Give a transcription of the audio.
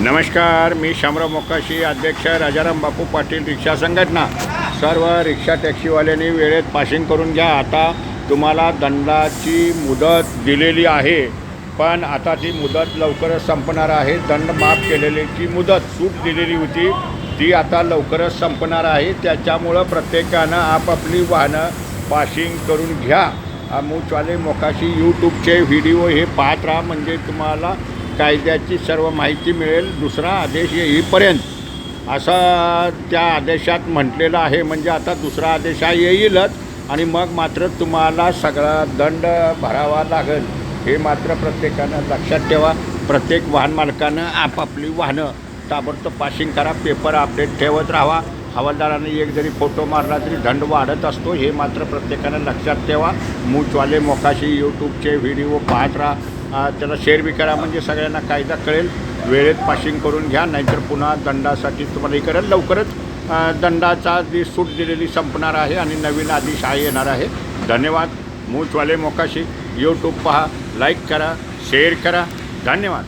नमस्कार मी शामराव मोकाशी अध्यक्ष राजाराम बापू पाटील रिक्षा संघटना. सर्व रिक्षा टॅक्सीवाल्यांनी वेळेत पासिंग करून घ्या. आता तुम्हाला दंडाची मुदत दिलेली आहे. पण आता ती मुदत लवकरच संपणार आहे. दंड माफ केलेलीची मुदत सूट दिलेली होती. ती आता लवकरच संपणार आहे. त्याच्यामुळं प्रत्येकानं आपापली वाहनं पासिंग करून घ्या. मूचवाले मोकाशी यूट्यूबचे व्हिडिओ हे पाहत राहा. म्हणजे तुम्हाला कायद्याची सर्व माहिती मिळेल दुसरा आदेश येईपर्यंत. असं त्या आदेशात म्हटलेलं आहे म्हणजे आता दुसरा आदेश हा येईलच आणि मग मात्र तुम्हाला सगळा दंड भरावा लागेल. हे मात्र प्रत्येकानं लक्षात ठेवा. प्रत्येक वाहन मालकानं आपापली वाहनं ताबडतोब पासिंग करा पेपर अपडेट ठेवत राहावा हवालदाराने एक जरी फोटो मारला तरी दंड वाढत असतो. हे मात्र प्रत्येकानं लक्षात ठेवा. मूचवाले मोकाशी यूट्यूबचे व्हिडिओ पाहत राहा. त्याला शेअर बी करा म्हणजे सगळ्यांना कायदा कळेल. वेळेत पाशिंग करून घ्या नाहीतर पुन्हा दंडासाठी तुम्हाला हे करेल. लवकरच दंडाचा जी सूट दिलेली संपणार आहे आणि नवीन आदेश हा येणार आहे. धन्यवाद. मूचवाले मोकाशी यूट्यूब पहा. लाईक करा शेअर करा. धन्यवाद.